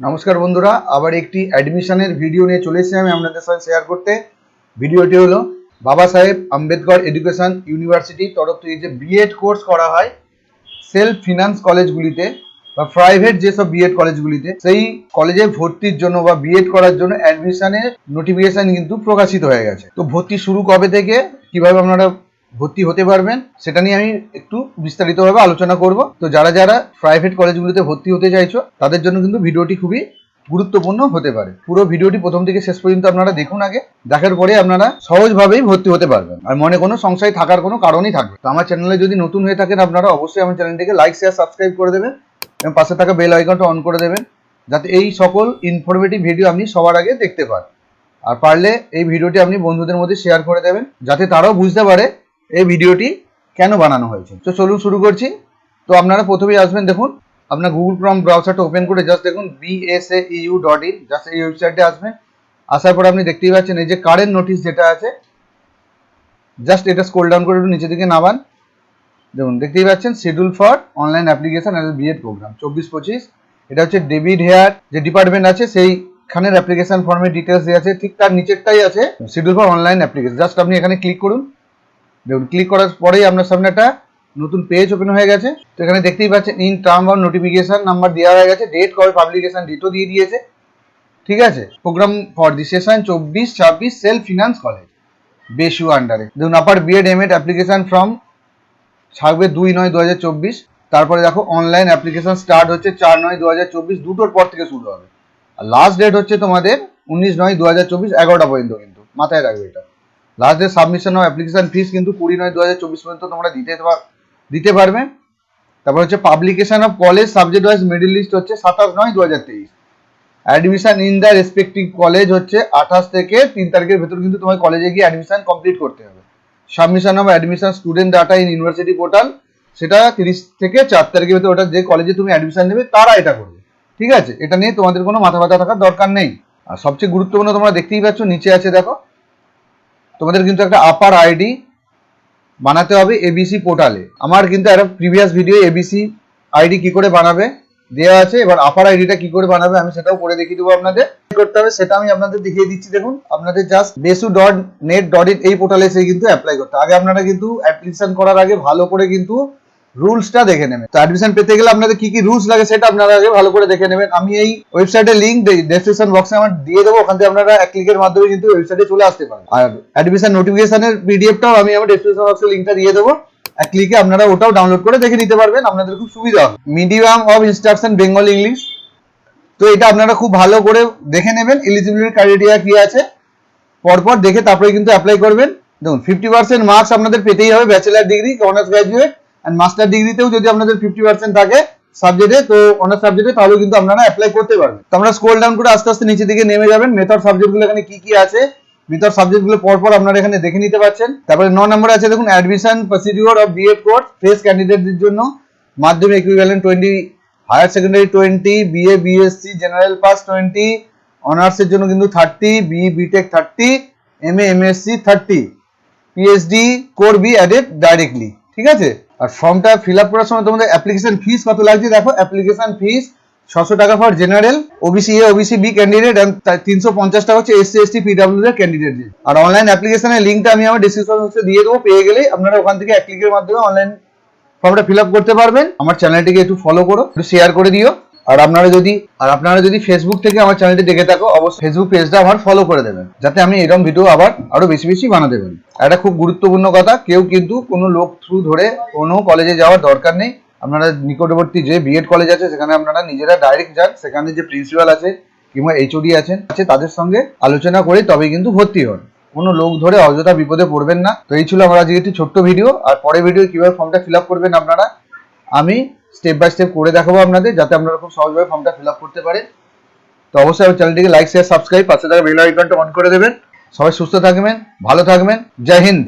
নমস্কার বন্ধুরা, আবার একটি অ্যাডমিশনের ভিডিও নিয়ে চলে এসেছি আমি আপনাদের সঙ্গে শেয়ার করতে। ভিডিওটি হলো বাবা সাহেব আম্বেদকর এডুকেশন ইউনিভার্সিটির তরফ থেকে যে বিএড কোর্স করা হয় সেলফ ফিনান্স কলেজগুলিতে বা প্রাইভেট যেসব বিএড কলেজগুলিতে সেই কলেজে ভর্তির জন্য বা বিএড করার জন্য অ্যাডমিশনের নোটিফিকেশন কিন্তু প্রকাশিত হয়ে গেছে। তো ভর্তি শুরু কবে থেকে, কীভাবে আপনারা ভর্তি হতে পারবেন, সেটা নিয়ে আমি একটু বিস্তারিতভাবে আলোচনা করব। তো যারা যারা প্রাইভেট কলেজগুলিতে ভর্তি হতে চাইছো, তাদের জন্য কিন্তু ভিডিওটি খুবই গুরুত্বপূর্ণ হতে পারে। পুরো ভিডিওটি প্রথম থেকে শেষ পর্যন্ত আপনারা দেখুন আগে, দেখার পরে আপনারা সহজভাবেই ভর্তি হতে পারবেন। আর মনে কোনো সংশয় থাকার কোনো কারণই থাকবে তো আমার চ্যানেলে যদি নতুন হয়ে থাকেন, আপনারা অবশ্যই আমার চ্যানেলটিকে লাইক শেয়ার সাবস্ক্রাইব করে দেবেন এবং পাশে থাকা বেল আইকনটা অন করে দেবেন, যাতে এই সকল ইনফরমেটিভ ভিডিও আপনি সবার আগে দেখতে পান। আর পারলে এই ভিডিওটি আপনি বন্ধুদের মধ্যে শেয়ার করে দেবেন, যাতে তারাও বুঝতে পারে এই ভিডিওটি কেন বানানো হয়েছে? তো চলুন শুরু করছি। তো আপনারা প্রথমেই আসবেন, দেখুন। আপনার গুগল ক্রম ব্রাউজারটা ওপেন করে জাস্ট দেখুন BSA U dot in just এই ওয়েবসাইটে আসবেন। আসার পর আপনি দেখতেই পাচ্ছেন, এই যে কারেন্ট নোটিশ যেটা আছে জাস্ট এটা স্কোল ডাউন করে একটু নিচে দিকে নামান। দেখুন, দেখতেই পাচ্ছেন schedule for online application as BEd programme চব্বিশ পঁচিশ। এটা হচ্ছে ডেভিড হেয়ার যে ডিপার্টমেন্ট আছে, সেইখানের অ্যাপ্লিকেশন ফর্মের ডিটেলস দেওয়া আছে, ঠিক তার নিচেরটাই আছে schedule for online application just আপনি এখানে ক্লিক করুন। দেখুন ক্লিক করার পরেই আপনার সামনে একটা নতুন পেজ ওপেন হয়ে গেছে। তো এখানে দেখতেই পাচ্ছেন in term of notification number দেওয়া হয়ে গেছে ডেট কবে পাবলিকেশান ডেটও দিয়ে দিয়েছে। ঠিক আছে? প্রোগ্রাম ফর দি সেশন চব্বিশ, ছাব্বিশ সেলফ ফিনান্স কলেজ বেশু আন্ডারে দেখুন upper BEd M Ed application from থাকবে দুই নয় দু হাজার চব্বিশ। তারপরে দেখো অনলাইন অ্যাপ্লিকেশন স্টার্ট হচ্ছে চার নয় দু হাজার চব্বিশ, দুটোর পর থেকে শুরু হবে। আর লাস্ট ডেট হচ্ছে তোমাদের উনিশ নয় দু হাজার চব্বিশ, এগারোটা পর্যন্ত কিন্তু। মাথায় রাখবে এটা। Last date submission of application fees কিন্তু কুড়ি নয় দু হাজার চব্বিশ পর্যন্ত তোমরা দিতে দিতে পারবে। তারপর হচ্ছে publication of college subject wise middle list হচ্ছে সাতাশ নয় দু হাজার তেইশ। Admission in the respective college হচ্ছে আঠাশ থেকে তিন তারিখের ভেতর কিন্তু তোমার কলেজে গিয়ে অ্যাডমিশন কমপ্লিট করতে হবে। Submission of admission student data in university portal সেটা তিরিশ থেকে চার তারিখের ভেতর ওটা যে কলেজে তুমি অ্যাডমিশন নেবে, তারা এটা করবে। ঠিক আছে? এটা নিয়ে তোমাদের কোনো মাথা ব্যথা থাকার দরকার নেই। আর সবচেয়ে গুরুত্বপূর্ণ তোমরা দেখতেই পাচ্ছ, নিচে আছে দেখো তোমাদের কিন্তু একটা আপার আইডি বানাতে হবে এবিসি পোর্টালে আমার কিন্তু একটা প্রিভিয়াস ভিডিও এবিসি আইডি কি করে বানাবে দেওয়া আছে, এবার আপার আইডিটা কি করে বানাবে আমি সেটাও করে দেখিয়ে দেবো আপনাদের। করতে হবে সেটা আমি আপনাদের দেখিয়ে দিচ্ছি, দেখুন। আপনাদের just BESU dot net dot in এই পোর্টালে এসে কিন্তু অ্যাপ্লাই করতে আগে আপনারা কিন্তু অ্যাপ্লিকেশন করার আগে ভালো করে কিন্তু রুলসটা দেখে নেবেন। তো অ্যাডমিশন পেতে গেলে আপনাদের কি কি রুলস লাগে সেটা আপনারা আগে ভালো করে দেখে নেবেন। আমি এই ওয়েবসাইটের লিঙ্ক ডেসক্রিপশন বক্সে আমার দিয়ে দেবো, ওখান থেকে আপনারা এক ক্লিকের মাধ্যমে কিন্তু ওয়েবসাইটে চলে আসতে পারেন। আর অ্যাডমিশন নোটিফিকেশনের পিডিএফটাও আমি আমার ডেসক্রিপশন বক্সে লিঙ্কটা দিয়ে দেবো। এক ক্লিকে আপনারা ওটাও ডাউনলোড করে দেখে নিতে পারবেন, আপনাদের খুব সুবিধা হবে। Medium of instruction Bengal English তো এটা আপনারা খুব ভালো করে দেখে নেবেন এলিজিবিলিটি ক্রাইটেরিয়া কি আছে। পরপর দেখে তারপরে কিন্তু অ্যাপ্লাই করবেন। দেখুন ফিফটি পার্সেন্ট মার্কস আপনাদের পেতেই হবে bachelor degree honours graduate and master ডিগ্রিতেও যদি আপনাদের ফিফটি পার্সেন্ট থাকে সাবজেক্টে তো অনার্স সাবজেক্টে তাহলেও কিন্তু আপনারা অ্যাপ্লাই করতে পারবেন। তো আমরা স্ক্রোল ডাউন করে আস্তে আস্তে নিচে দিকে নেমে যাবেন। মেথড সাবজেক্টগুলো এখানে কি কি আছে? মেথড সাবজেক্টগুলো পরপর আপনারা এখানে দেখে নিতে পারছেন। তারপরে ন নম্বরে আছে দেখুন admission procedure of BEd course fresh ক্যান্ডিডেটদের জন্য। Madhyamik equivalent twenty higher secondary twenty BA BSc general pass twenty অনার্সের জন্য কিন্তু thirty B BTech thirty M A M MSc thirty PhD core B added directly ঠিক আছে? আর ফর্মটা fill up করার সময় তোমাদের অ্যাপ্লিকেশন ফিস কত লাগছে দেখো? অ্যাপ্লিকেশন ফিস ছশো টাকা for general OBC A OBC B candidate and তিনশো পঞ্চাশ টাকা হচ্ছে এসসি এসটি পিডাব্লিউ এর ক্যান্ডিডেট আর অনলাইন অ্যাপ্লিকেশনের লিঙ্কটা আমি আমার ডিসক্রিপশন বক্সে দিয়ে দেবো, পেয়ে গেলে আপনারা ওখান থেকে এক ক্লিকের মাধ্যমে অনলাইন ফর্মটা ফিল আপ করতে পারবেন। আমার চ্যানেলটিকে একটু ফলো করো, একটু শেয়ার করে দিও। আর আপনারা যদি, আর আপনারা যদি ফেসবুক থেকে আমার চ্যানেলটি দেখে থাকো, অবশ্যই ফেসবুক পেজটা আমার ফলো করে দেবেন, যাতে আমি এরকম ভিডিও আবার আরও বেশি বেশি বানাতে পারি একটা খুব গুরুত্বপূর্ণ কথা, কেউ কিন্তু কোনো লোক থ্রু ধরে কোনো কলেজে যাওয়ার দরকার নেই। আপনারা নিকটবর্তী যে বিএড কলেজ আছে, সেখানে আপনারা নিজেরা ডাইরেক্ট যান, সেখানে যে প্রিন্সিপাল আছে কিংবা এইচওডি আছেন, আছে তাদের সঙ্গে আলোচনা করে তবে কিন্তু ভর্তি হন। কোনো লোক ধরে অযথা বিপদে পড়বেন না। তো এই ছিল আমার আজকে একটি ছোট্ট ভিডিও আর পরে ভিডিও কীভাবে ফর্মটা ফিল আপ করবেন আপনারা, আমি স্টেপ বাই স্টেপ করে দেখাবো আপনাদের, যাতে আপনারা খুব সহজভাবে ফর্মটা ফিল আপ করতে পারেন। তো অবশ্যই আমার চ্যানেলটিকে লাইক শেয়ার সাবস্ক্রাইব পাশে থাকা বেল আইকনটা অন করে দেবেন। সবাই সুস্থ থাকবেন, ভালো থাকবেন। জয় হিন্দ।